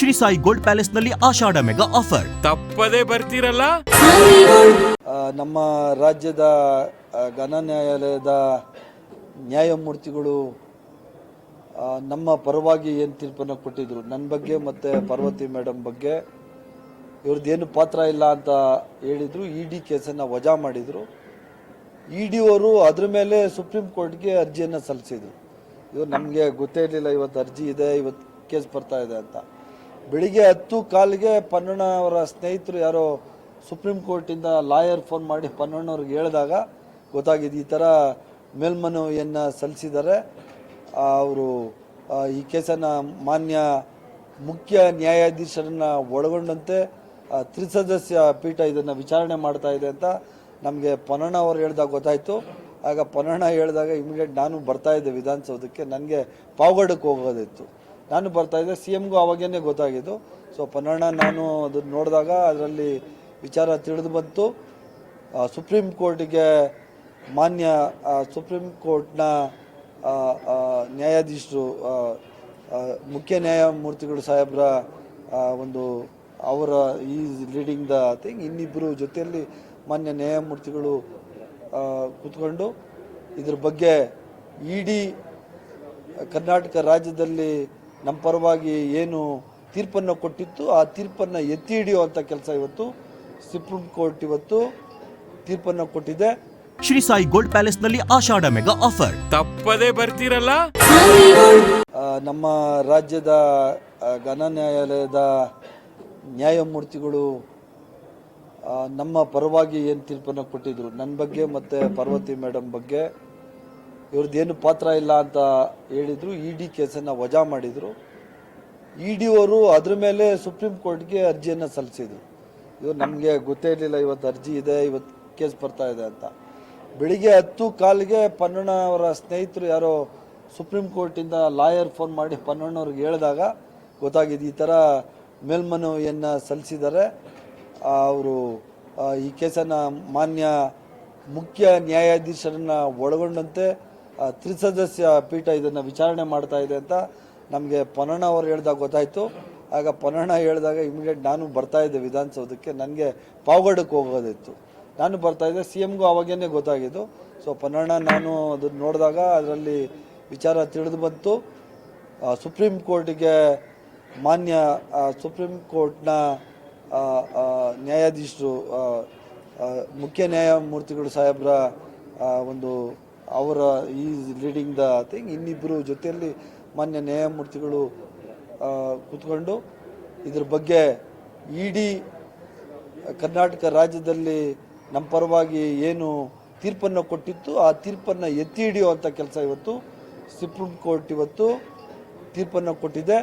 Shri Sai gold ಪ್ಯಾಲೇಸ್ನಲ್ಲಿ Ashadha mega offer ತಪ್ಪದೇ ಬರ್ತೀರಲ್ಲ? ನಮ್ಮ ರಾಜ್ಯದ ಘನ ನ್ಯಾಯಾಲಯದ ನ್ಯಾಯಮೂರ್ತಿಗಳು ನಮ್ಮ ಪರವಾಗಿ ಏನು ತೀರ್ಪನ್ನು ಕೊಟ್ಟಿದ್ರು? ನನ್ನ ಬಗ್ಗೆ ಮತ್ತೆ ಪಾರ್ವತಿ ಮೇಡಮ್ ಬಗ್ಗೆ. ಇವ್ರದ್ದೇನು ಪಾತ್ರ ಇಲ್ಲ ಅಂತ ಹೇಳಿದರು ಇ ಡಿ ಕೇಸನ್ನು ವಜಾ ಮಾಡಿದರು. ಇ ಡಿ ಅವರು ಅದ್ರ ಮೇಲೆ ಸುಪ್ರೀಂ ಕೋರ್ಟ್ಗೆ ಅರ್ಜಿಯನ್ನು ಸಲ್ಲಿಸಿದರು. ಇವ್ರು ನಮಗೆ ಗೊತ್ತೇ ಇರಲಿಲ್ಲ ಇವತ್ತು ಅರ್ಜಿ ಇದೆ ಇವತ್ತು ಕೇಸ್ ಬರ್ತಾ ಇದೆ ಅಂತ. ಬೆಳಿಗ್ಗೆ ಹತ್ತು ಕಾಲಿಗೆ ಪನ್ನಣ್ಣ ಅವರ ಸ್ನೇಹಿತರು ಯಾರೋ ಸುಪ್ರೀಂ ಕೋರ್ಟಿಂದ ಲಾಯರ್ ಫೋನ್ ಮಾಡಿ ಪನ್ನಣ್ಣವ್ರಿಗೆ ಹೇಳಿದಾಗ ಗೊತ್ತಾಗಿದೆ, ಈ ಥರ ಮೇಲ್ಮನವಿಯನ್ನು ಸಲ್ಲಿಸಿದ್ದಾರೆ. ಅವರು ಈ ಕೇಸನ್ನು ಮಾನ್ಯ ಮುಖ್ಯ ನ್ಯಾಯಾಧೀಶರನ್ನ ಒಳಗೊಂಡಂತೆ ತ್ರಿಸದಸ್ಯ ಪೀಠ ಇದನ್ನು ವಿಚಾರಣೆ ಮಾಡ್ತಾ ಇದೆ ಅಂತ ನಮಗೆ ಪನ್ನಣ್ಣ ಅವರು ಹೇಳಿದಾಗ ಗೊತ್ತಾಯಿತು. ಆಗ ಪನ್ನಣ್ಣ ಹೇಳಿದಾಗ ಇಮಿಡಿಯೇಟ್ ನಾನು ಬರ್ತಾ ಇದ್ದೆ ವಿಧಾನಸೌಧಕ್ಕೆ. ನನಗೆ ಪಾವಗಡಕ್ಕೆ ಹೋಗೋದಿತ್ತು. ನಾನು ಬರ್ತಾ ಇದ್ದೆ. ಸಿ ಎಮ್ಗೂ ಅವಾಗೇನೆ ಗೊತ್ತಾಗಿದ್ದು. ಸೊ ಪನ್ನಣ್ಣ, ನಾನು ಅದನ್ನು ನೋಡಿದಾಗ ಅದರಲ್ಲಿ ವಿಚಾರ ತಿಳಿದು ಬಂತು. ಸುಪ್ರೀಂ ಕೋರ್ಟಿಗೆ ಮಾನ್ಯ ಸುಪ್ರೀಂ ಕೋರ್ಟ್ನ ನ್ಯಾಯಾಧೀಶರು ಮುಖ್ಯ ನ್ಯಾಯಮೂರ್ತಿಗಳು ಸಾಹೇಬ್ರ ಒಂದು ಅವರ ಈ ಲೀಡಿಂಗ್ ದ ಥಿಂಗ್ ಇನ್ನಿಬ್ಬರು ಜೊತೆಯಲ್ಲಿ ಮಾನ್ಯ ನ್ಯಾಯಮೂರ್ತಿಗಳು ಕೂತ್ಕೊಂಡು ಇದ್ರ ಬಗ್ಗೆ ಇಡೀ ಕರ್ನಾಟಕ ರಾಜ್ಯದಲ್ಲಿ ನಮ್ಮ ಪರವಾಗಿ ಏನು ತೀರ್ಪನ್ನು ಕೊಟ್ಟಿತ್ತು ಆ ತೀರ್ಪನ್ನು ಎತ್ತಿ ಹಿಡಿಯುವಂಥ ಕೆಲಸ ಇವತ್ತು. ಸುಪ್ರೀಂ ಕೋರ್ಟ್ ಇವತ್ತು ತೀರ್ಪನ್ನು ಕೊಟ್ಟಿದೆ. ಶ್ರೀ ಸಾಯಿ ಗೋಲ್ಡ್ ಪ್ಯಾಲೇಸ್ನಲ್ಲಿ ಆಷಾಢ ಮೆಗಾ ಆಫರ್. ತಪ್ಪದೇ ಬರ್ತೀರಲ್ಲ? ನಮ್ಮ ರಾಜ್ಯದ ಘನ ನ್ಯಾಯಾಲಯದ ನ್ಯಾಯಮೂರ್ತಿಗಳು ನಮ್ಮ ಪರವಾಗಿ ಏನು ತೀರ್ಪನ್ನು ಕೊಟ್ಟಿದ್ರು? ನನ್ನ ಬಗ್ಗೆ ಮತ್ತು ಪಾರ್ವತಿ ಮೇಡಮ್ ಬಗ್ಗೆ. ಇವ್ರದ್ದೇನು ಪಾತ್ರ ಇಲ್ಲ ಅಂತ ಹೇಳಿದರು ಇ ಡಿ ಕೇಸನ್ನು ವಜಾ ಮಾಡಿದರು. ಇ ಡಿ ಅವರು ಅದ್ರ ಮೇಲೆ ಸುಪ್ರೀಂ ಕೋರ್ಟ್ಗೆ ಅರ್ಜಿಯನ್ನು ಸಲ್ಲಿಸಿದರು. ಇವರು ನಮಗೆ ಗೊತ್ತೇ ಇರಲಿಲ್ಲ, ಇವತ್ತು ಅರ್ಜಿ ಇದೆ, ಇವತ್ತು ಕೇಸ್ ಬರ್ತಾ ಇದೆ ಅಂತ. ಬೆಳಿಗ್ಗೆ ಹತ್ತು ಕಾಲಿಗೆ ಪನ್ನಣ್ಣ ಅವರ ಸ್ನೇಹಿತರು ಯಾರೋ ಸುಪ್ರೀಂ ಕೋರ್ಟಿಂದ ಲಾಯರ್ ಫೋನ್ ಮಾಡಿ ಪನ್ನಣ್ಣವ್ರಿಗೆ ಹೇಳಿದಾಗ ಗೊತ್ತಾಗಿದೆ, ಈ ಥರ ಮೇಲ್ಮನವಿಯನ್ನು ಸಲ್ಲಿಸಿದ್ದಾರೆ. ಅವರು ಈ ಕೇಸನ್ನು ಮಾನ್ಯ ಮುಖ್ಯ ನ್ಯಾಯಾಧೀಶರನ್ನು ಒಳಗೊಂಡಂತೆ ತ್ರಿಸದಸ್ಯ ಪೀಠ ಇದನ್ನು ವಿಚಾರಣೆ ಮಾಡ್ತಾ ಇದೆ ಅಂತ ನಮಗೆ ಪೊನ್ನಣ್ಣ ಅವರು ಹೇಳಿದಾಗ ಗೊತ್ತಾಯಿತು. ಆಗ ಪೊನ್ನಣ್ಣ ಹೇಳಿದಾಗ ಇಮಿಡಿಯೇಟ್ ನಾನು ಬರ್ತಾ ಇದ್ದೆ ವಿಧಾನಸೌಧಕ್ಕೆ. ನನಗೆ ಪಾವಗಡಕ್ಕೆ ಹೋಗೋದಿತ್ತು. ನಾನು ಬರ್ತಾ ಇದ್ದೆ. ಸಿ ಎಮ್ಗೂ ಅವಾಗೇನೆ ಗೊತ್ತಾಗಿದ್ದು. ಸೊ ಪೊನ್ನಣ್ಣ ನಾನು ಅದನ್ನು ನೋಡಿದಾಗ ಅದರಲ್ಲಿ ವಿಚಾರ ತಿಳಿದು ಬಂತು. ಸುಪ್ರೀಂ ಕೋರ್ಟಿಗೆ ಮಾನ್ಯ ಸುಪ್ರೀಂ ಕೋರ್ಟ್ನ ನ್ಯಾಯಾಧೀಶರು ಮುಖ್ಯ ನ್ಯಾಯಮೂರ್ತಿಗಳು ಸಾಹೇಬ್ರ ಒಂದು ಅವರ ಈ ಲೀಡಿಂಗ್ ದ ಥಿಂಗ್ ಇನ್ನಿಬ್ಬರು ಜೊತೆಯಲ್ಲಿ ಮಾನ್ಯ ನ್ಯಾಯಮೂರ್ತಿಗಳು ಕೂತ್ಕೊಂಡು ಇದ್ರ ಬಗ್ಗೆ ಇಡೀ ಕರ್ನಾಟಕ ರಾಜ್ಯದಲ್ಲಿ ನಮ್ಮ ಪರವಾಗಿ ಏನು ತೀರ್ಪನ್ನು ಕೊಟ್ಟಿತ್ತು, ಆ ತೀರ್ಪನ್ನು ಎತ್ತಿ ಹಿಡಿಯುವಂಥ ಕೆಲಸ ಇವತ್ತು. ಸುಪ್ರೀಂ ಕೋರ್ಟ್ ಇವತ್ತು ತೀರ್ಪನ್ನು ಕೊಟ್ಟಿದೆ.